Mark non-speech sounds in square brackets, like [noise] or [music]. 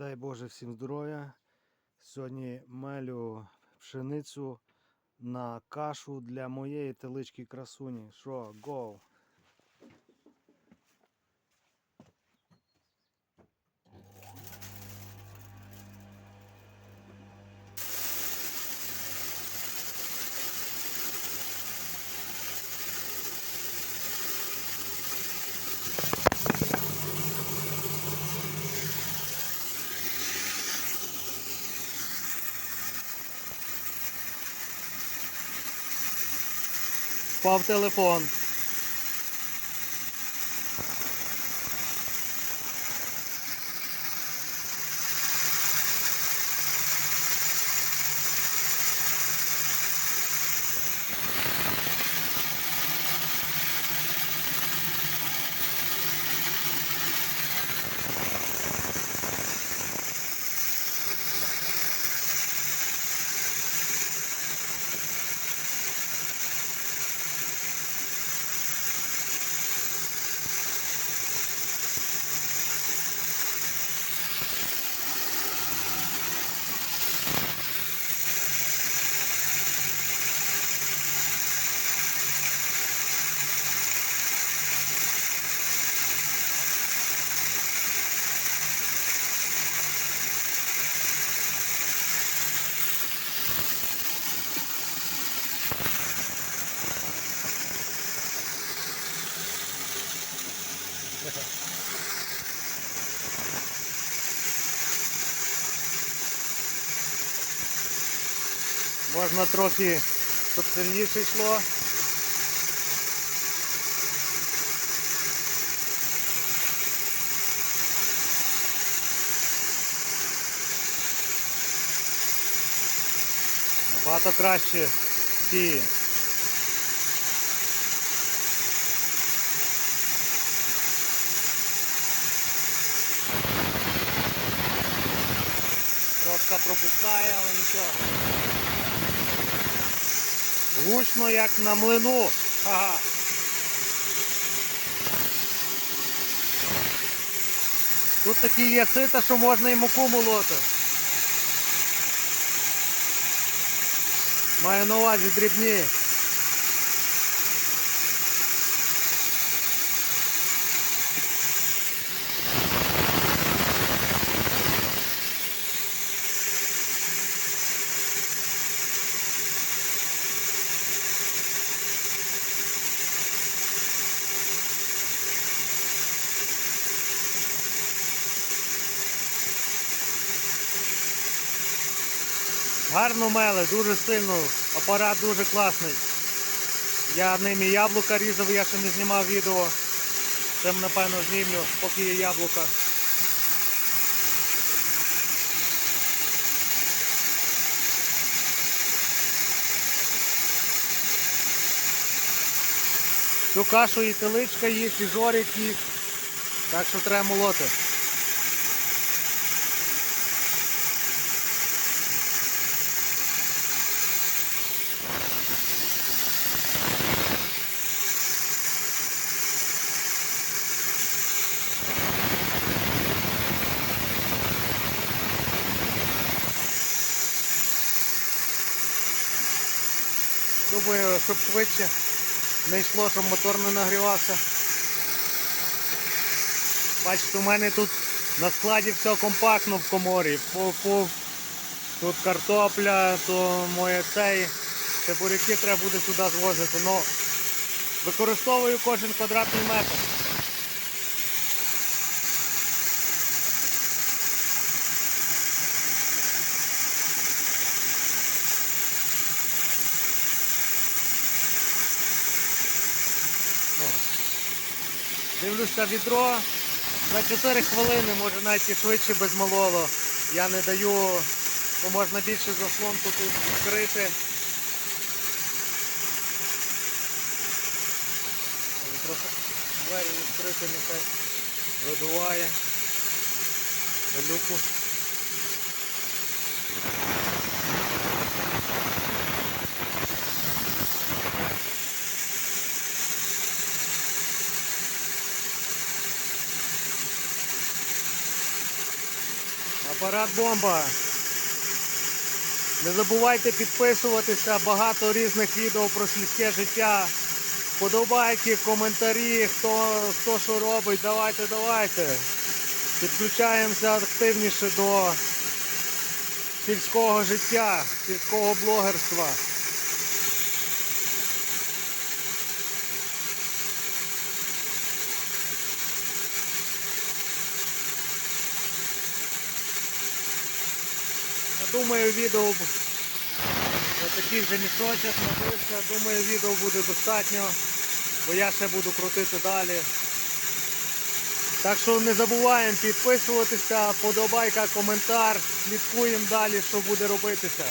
Дай Боже всім здоров'я. Сьогодні мелю пшеницю на кашу для моєї телички красуні. Що, гоу? Впав телефон. [laughs] Можна трохи, щоб сильніше йшло. Набагато краще сіє. Трошка пропускає, але нічого. Гучно, як на млину. Тут такі є сита, що можна і муку молоти. Маю на увазі дрібні. Гарно мели, дуже сильно. Апарат дуже класний. Я ними яблука різав, я ще не знімав відео. Цим напевно знімлю, поки є яблука. Цю кашу і теличка їсть, і жорять їсть. Так що треба молоти. Думаю, щоб швидше не йшло, щоб мотор не нагрівався. Бачите, у мене тут на складі все компактно в коморі. Фу, фу. Тут картопля, то моє цей. Це буряки треба буде сюди звозити. Но використовую кожен квадратний метр. Дивлюся відро. За 4 хвилини, може навіть і швидше без малого. Я не даю, то можна більше заслонку тут відкрити. Трохи двері відкрити нехай видуває. Люку. Парад бомба. Не забувайте підписуватися, багато різних відео про сільське життя. Подобайки, коментарі, хто, хто що робить, давайте, давайте. Підключаємося активніше до сільського життя, сільського блогерства. Думаю, відео б- такий же мішочок набився. Думаю, відео буде достатньо, бо я ще буду крутити далі. Так що не забуваємо підписуватися, подобайка, коментар, слідкуємо далі, що буде робитися.